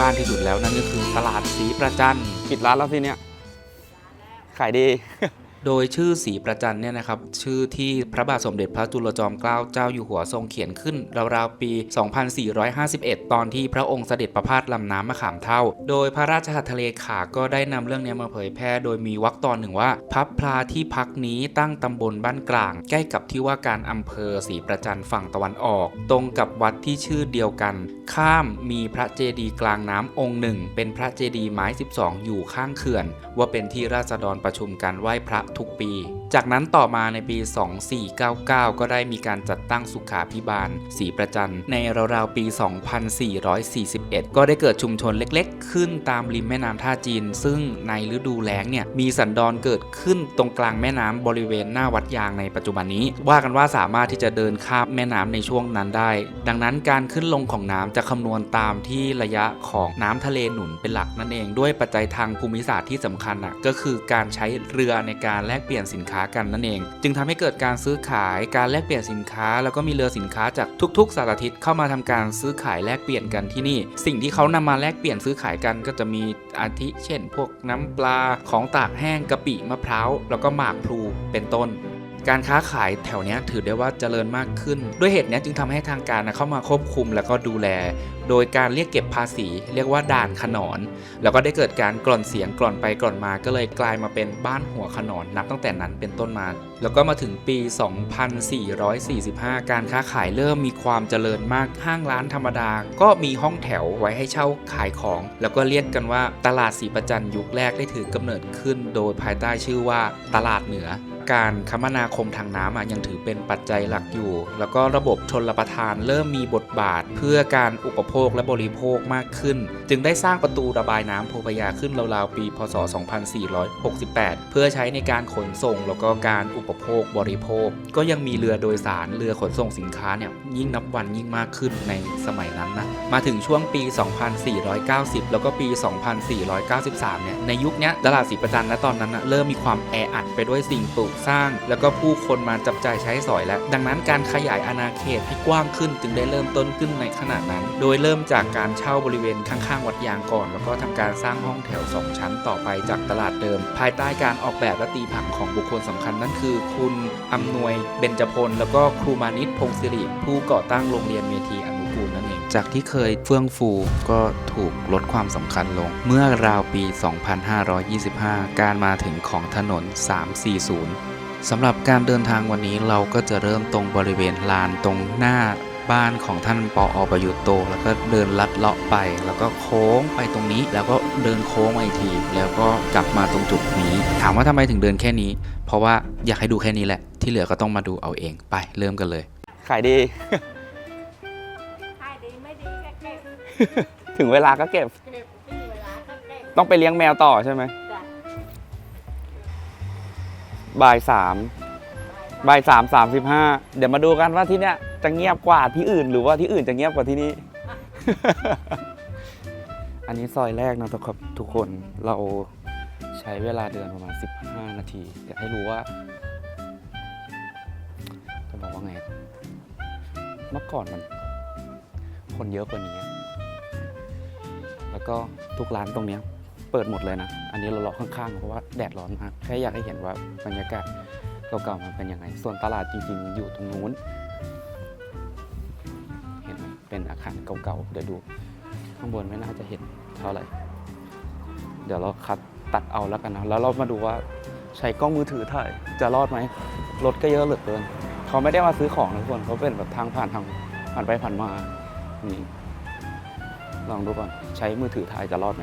บ้านที่สุดแล้วนั่นก็คือตลาดสีประจันปิดร้านแล้วที่เนี้ยขายดี โดยชื่อศรีประจันเนี่ยนะครับชื่อที่พระบาทสมเด็จพระจุลจอมเกล้าเจ้าอยู่หัวทรงเขียนขึ้นราวๆปี 2451 ตอนที่พระองค์เสด็จประพาสลำน้ำมะขามเท่า โดยพระราชหัตถเลขาก็ได้นำเรื่องนี้มาเผยแพร่ โดยมีวรรคตอนหนึ่งว่า พับพลาที่พักนี้ตั้งตำบลบ้านกลาง ใกล้กับที่ว่าการอำเภอศรีประจันฝั่งตะวันออก ตรงกับวัดที่ชื่อเดียวกัน ข้ามมีพระเจดีย์กลางน้ำองค์หนึ่ง เป็นพระเจดีย์ไม้ 12 อยู่ข้างเขื่อน ว่าเป็นที่ราษฎรประชุมกันไหว้พระทุกปีจากนั้นต่อมาในปี 2499 ก็ได้มีการจัดตั้งสุขาพิบาลศรีประจันในราวๆปี 2441 ก็ได้เกิดชุมชนเล็กๆ ขึ้นตามริมแม่น้ำท่าจีน ซึ่งในฤดูแล้งเนี่ยมีสันดอนเกิดขึ้นตรงกลางแม่น้ำบริเวณหน้าวัดยางในปัจจุบันนี้ ว่ากันว่าสามารถที่จะเดินข้ามแม่น้ำในช่วงนั้นได้ ดังนั้นการขึ้นลงของน้ำจะคำนวณตามที่ระยะของน้ำทะเลหนุนเป็นหลักนั่นเอง ด้วยปัจจัยทางภูมิศาสตร์ที่สำคัญอะก็คือการใช้เรือในการแลกเปลี่ยนสินค้ากันนั่นเอง จึงทำให้เกิดการซื้อขายการแลกเปลี่ยนสินค้า แล้วก็มีเรือสินค้าจากทุกๆสารทิศเข้ามาทำการซื้อขายแลกเปลี่ยนกันที่นี่ สิ่งที่เขานำมาแลกเปลี่ยนซื้อขายกันก็จะมีอาทิเช่น พวกน้ำปลาของตากแห้งกะปิมะพร้าวแล้วก็หมากพลูเป็นต้น การค้าขายแถวเนี้ยถือได้ว่าเจริญมากขึ้น ด้วยเหตุนี้จึงทำให้ทางการเข้ามาควบคุมแล้วก็ดูแล โดยการเรียกเก็บภาษี เรียกว่าด่านขนอน แล้วก็ได้เกิดการกล่อนเสียงกล่อนไปกล่อนมา ก็เลยกลายมาเป็นบ้านหัวขนอนนับตั้งแต่นั้นเป็นต้นมา แล้วก็มาถึงปี 2445 การค้าขายเริ่มมีความเจริญมากห้างร้านธรรมดา ก็มีห้องแถวไว้ให้เช่าขายของ แล้วก็เรียกกันว่าตลาดศรีประจันยุคแรกได้ถือกำเนิดขึ้น โดยภายใต้ชื่อว่าตลาดเหนือการคมนาคมทางน้ำยังถือเป็นปัจจัยหลักอยู่ แล้วก็ระบบชนรประทานเริ่มมีบทบาท เพื่อการอุปโภคและบริโภคมากขึ้น จึงได้สร้างประตูระบายน้ำโพพยาขึ้นราวๆปี พศ 2468 เพื่อใช้ในการขนส่งแล้วก็การอุปโภค บริโภค ก็ยังมีเรือโดยสารเรือขนส่งสินค้าเนี่ยยิ่งนับวันยิ่งมากขึ้นในสมัยนั้นนะมาถึงช่วงปี 2490 แล้วก็ปี 2493 เนี่ยในยุคนี้ตลาดศรีประจันทร์ณตอนนั้นนะเริ่มมีความแออัดไปด้วยสิ่งปลูกสร้าง แล้วก็ผู้คนมาจับจ่ายใช้สอยแล้ว ดังนั้นการขยายอาณาเขตให้กว้างขึ้นจึงได้เริ่มต้นขึ้นในขณะนั้น โดยเริ่มจากการเช่าบริเวณข้างๆ วัดยางก่อน แล้วก็ทำการสร้างห้องแถว 2 ชั้นต่อไปจากตลาดเดิม ภายใต้การออกแบบและตีผังของบุคคลสำคัญนั่นคือคุณอำนวยเบญจพล แล้วก็ครูมานิตพงศิริ ผู้ก่อตั้งโรงเรียนเมธีอนุกูลนั่นเอง จากที่เคยเฟื่องฟูก็ถูกลดความสำคัญลง เมื่อราวปี 2525 การมาถึงของถนน 340สำหรับการเดินทางวันนี้เราก็จะเริ่มตรงบริเวณลานตรงหน้า บ้านของท่านปออประยุทธ์โต แล้วก็เดินลัดเลาะไป แล้วก็โค้งไปตรงนี้ แล้วก็เดินโค้งมาอีกที แล้วก็กลับมาตรงจุดนี้ ถามว่าทำไมถึงเดินแค่นี้ เพราะว่าอยากให้ดูแค่นี้แหละ ที่เหลือก็ต้องมาดูเอาเอง ไปเริ่มกันเลย ขายดี ขายดีไม่ดีก็เก็บ ถึงเวลาก็เก็บ เก็บที่เวลาก็เก็บต้องไปเลี้ยงแมวต่อใช่ไหมจ้ะบ่ายสามบ่ายสามสามสิบห้าเดี๋ยวมาดูกันว่าที่เนี้ย จะเงียบกว่าที่อื่น หรือว่าที่อื่นจะเงียบกว่าที่นี่อันนี้ซอยแรกนะทุกคนทุกคนเราใช้เวลาเดินประมาณ 15 นาทีอยากให้รู้ว่าจะบอกว่าไง เมื่อก่อนมัน คนเยอะกว่านี้ แล้วก็ทุกร้านตรงเนี้ยเปิดหมดเลยนะ อันนี้เราเลาะข้างๆ เพราะว่าแดดร้อนมาก แค่อยากให้เห็นว่าบรรยากาศเก่าๆมันเป็นยังไง ส่วนตลาดจริงๆ อยู่ตรงนู้น เป็นอาคารเก่าๆ เดี๋ยวดู ข้างบนไม่น่าจะเห็นเท่าไหร่ เดี๋ยวเราคัดตัดเอาแล้วกันนะ แล้วเรามาดูว่าใช้กล้องมือถือถ่ายจะรอดไหม รถก็เยอะเหลือเกิน เขาไม่ได้มาซื้อของนะทุกคน เขาเป็นแบบทางผ่านทางผ่านไปผ่านมา นี่ ลองดูก่อน ใช้มือถือถ่ายจะรอดไหม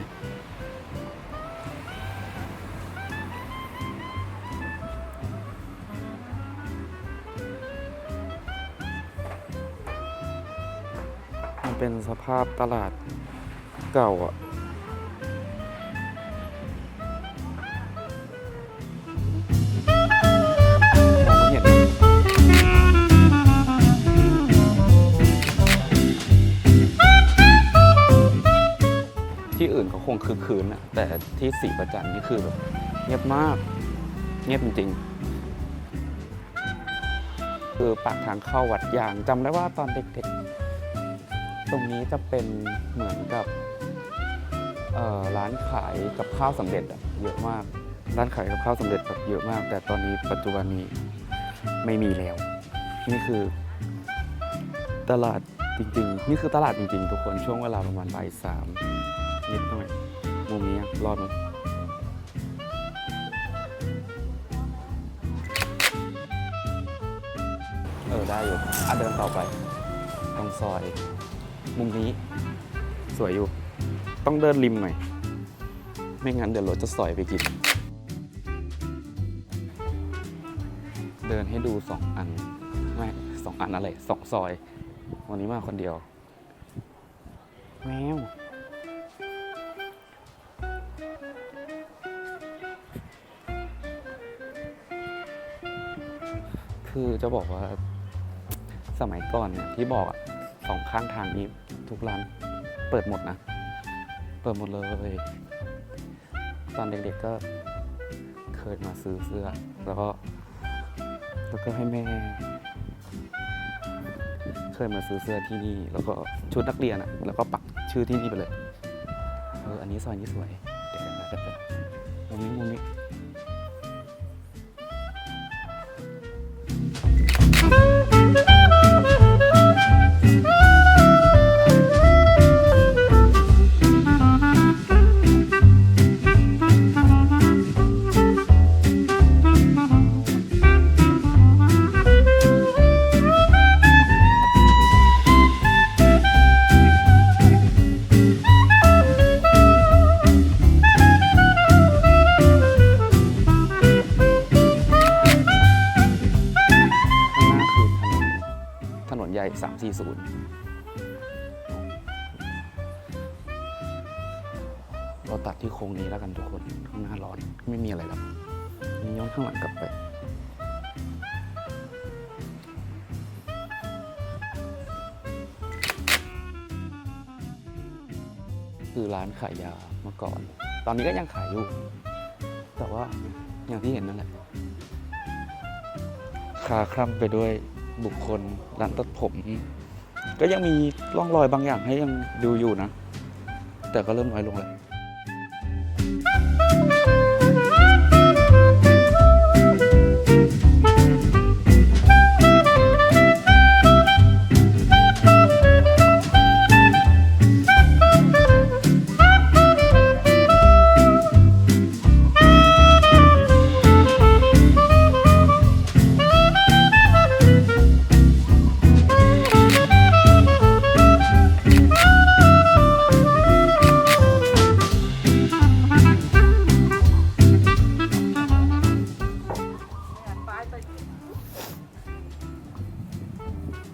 เป็นสภาพตลาดเก่าอะมองไม่เห็นที่อื่นเขาคงคือคืนนะแต่ที่สีประจันนี่คือแบบเงียบมาก เงียบจริงๆ คือปากทางเข้าวัดยางจำได้ว่าตอนเด็กๆ ตรงนี้จะเป็นเหมือนกับร้านขายกับข้าวสำเร็จเยอะมาก ร้านขายกับข้าวสำเร็จแบบเยอะมาก แต่ตอนนี้ปัจจุบันนี้ไม่มีแล้ว นี่คือตลาดจริงๆ นี่คือตลาดจริงๆ ทุกคนช่วงเวลาประมาณบ่ายสามนิดหน่อยมุมนี้รอดไหมเออได้อยู่อะเดินต่อไปตรงซอย มุมนี้ สวยอยู่ ต้องเดินริมหน่อย ไม่งั้นเดี๋ยวรถจะสอยไปกิน เดินให้ดูสองอัน ไม่สองอันอะไรสองซอย วันนี้มาคนเดียวแมวคือจะบอกว่าสมัยก่อนเนี่ยที่บอกอะสองข้างทางนี้ ทุกร้านเปิดหมดนะ เปิดหมดเลย ตอนเด็กๆก็เคยมาซื้อเสื้อ แล้วก็แล้วก็ให้แม่ เคยมาซื้อเสื้อที่นี่ แล้วก็ชุดนักเรียนอะแล้วก็ปักชื่อที่นี่ไปเลย เออ อันนี้ซอยนี้สวย เดี๋ยวนะเดี๋ยวนะมุมนี้มุมนี้ 40 เราตัดที่โครงนี้แล้วกันทุกคน ข้างหน้าร้อนไม่มีอะไรแล้วมีย้อนข้างหลังกลับไปคือร้านขายยาเมื่อก่อน ตอนนี้ก็ยังขายอยู่ แต่ว่าอย่างที่เห็นนั่นแหละ คาคร่ำไปด้วยบุคคลร้านตัดผม ก็ยังมีร่องรอยบางอย่างให้ยังดูอยู่นะ แต่ก็เริ่มน้อยลงแล้ว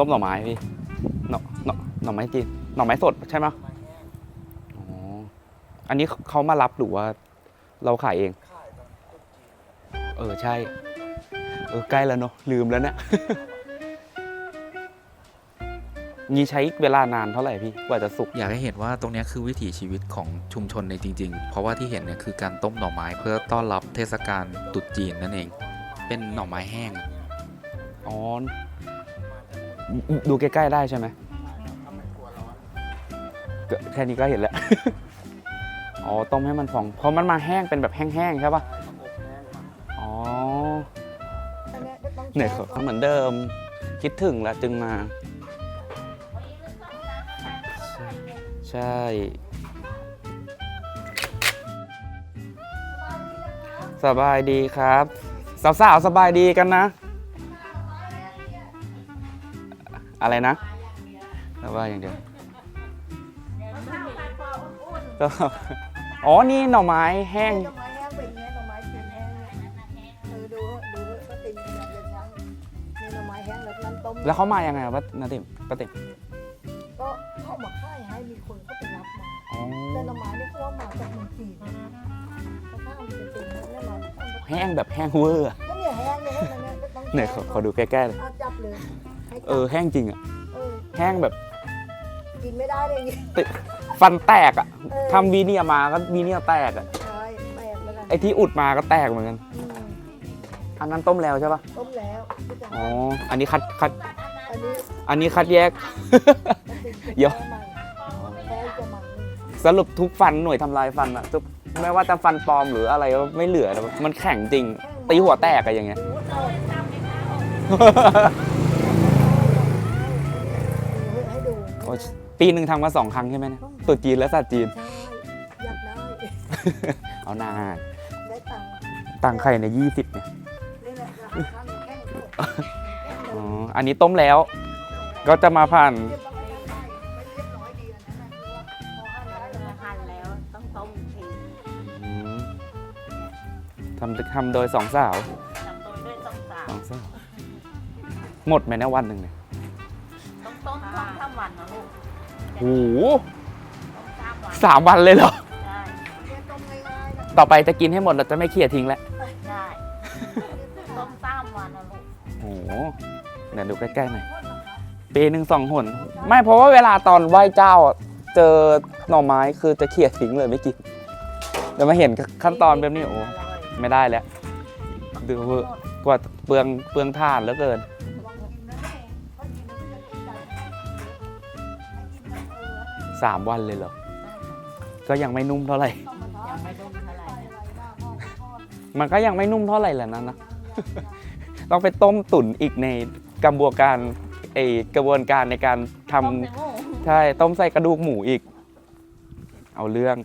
มหน่อไม้พี่หน่อหน่อหน่อไม้จีนหน่อไม้สดใช่ไหมอ๋ออันนี้เขามารับหรือว่า เราขายเอง เออใช่ เออใกล้แล้วเนอะลืมแล้วเนี่ยนี่ใช้เวลานานเท่าไหร่พี่กว่าจะสุกอยากให้เห็นว่าตรงเนี้ยคือวิถีชีวิตของชุมชนในจริง ๆ เพราะว่าที่เห็นเนี่ยคือการต้มหน่อไม้เพื่อต้อนรับเทศกาลตรุษจีนนั่นเอง เป็นหน่อไม้แห้งอ๋อ ดูใกล้ๆได้ใช่ไหมก็แค่นี้ก็เห็นแล้ว อ๋อ ต้มให้มันฟอง เพราะมันมาแห้งเป็นแบบแห้งๆใช่ปะอ๋ออันนี้ก็ต้องเนี่ยแช่ก่อนเหมือนเดิม คิดถึงแล้วจึงมา ใช่สบายดีครับ สาวๆสบายดีกันนะ อะไรนะสบายอย่างเดียวข้าวผัดปออุ่นก็อ๋อนี่หน่อไม้แห้งหน่อไม้แห้งเป็นอย่างเงี้ยหน่อไม้กินแห้งเออดูดูป้าติ๋มเนี่ยอย่านี่หน่อไม้แห้งแล้วน้ำต้มแล้วเขามายังไงวะนาติมป้าติมก็เข้ามาค่ายให้มีคนเขาไปรับมาแต่หน่อไม้นี่เขาว่ามาจากเมืองจีนสภามันจะเป็นอย่างนี้นมาแห้งแบบแห้งเวอร์อะเนี่ยแห้งเนี่ยแห้งเนี่ยเนี่ยขอดูใกล้ๆเลยจับเลย เออแห้งจริงอะเออแห้งแบบกินไม่ได้เลยอย่างงี้ฟันแตกอะเออทำวีเนียร์มาก็วีเนียร์แตกอะใช่แปลกเหมือนกันไอที่อุดมาก็แตกเหมือนกัน อืมอันนั้นต้มแล้วใช่ปะต้มแล้วที่จะอ๋ออันนี้คัดคัดอันนี้อันนี้คัดแยก มันเป็นเดี๋ยวแพ้จะมันสรุปทุกฟันหน่วยทำลายฟันอะทุกไม่ว่าจะฟันปลอมหรืออะไรก็ไม่เหลือแล้วมันแข็งจริง ตีหัวแตกอะอย่างเงี้ยดูว่าเอา โอ้ยปีหนึ่งทำมาสองครั้งใช่ไหมนะตรุษจีนและศาสตร์จีน ใช่อยากได้ เอาหน้าได้ตังค์ตังค์ใครในยี่สิบเนี่ย นี่แหละราคาแข้งด้วยแข้งอ๋อ อันนี้ต้มแล้ว ก็จะมาผ่านเรียบร้อยได้ไม่เรียบร้อยดีอันนั้นนะคือว่าพอห้าร้อยแล้วนะหั่นแล้วต้องต้มทีอืมทำทำโดยสองสาวทำตัวด้วยต้องสาสมองสาว หมดไหมเนะวันหนึ่งเนี่ย ต้องต้มต้องสามวันนะลูก โอ้โหต้องสามวันสามวันเลยเหรอ ได้เรียนต้มง่ายๆนะต่อไปจะกินให้หมดเราจะไม่เขี่ยทิ้งแล้วได้ต้มสามวันนะลูกโอ้โหเดี๋ยวดูใกล้ๆหน่อยปีหนึ่งสองหน ไม่เพราะว่าเวลาตอนไหว้เจ้าอะเจอหน่อไม้คือจะเขี่ยทิ้งเลยไม่กินเดี๋ยวมาเห็นขั้นตอนแบบนี้โอ้ร่ยไม่ได้แล้วดูกว่าเปลืองเปลืองถ่านเหลือเกินลองกิ สามวันเลยเหรอ ก็ยังไม่นุ่มเท่าไหร่ต้องมาทอยัดงไม่ต้มเท่าไหร่อะไรบ้างพ่อทอดมันก็ยังไม่นุ่มเท่าไหร่แหละนะนะ ต้องไปต้มตุ๋นอีกในกระบวนการไอกระบวนการในการทำต้มในหม้อใช่ต้มใส่กระดูกหมูอีก เอาเรื่อง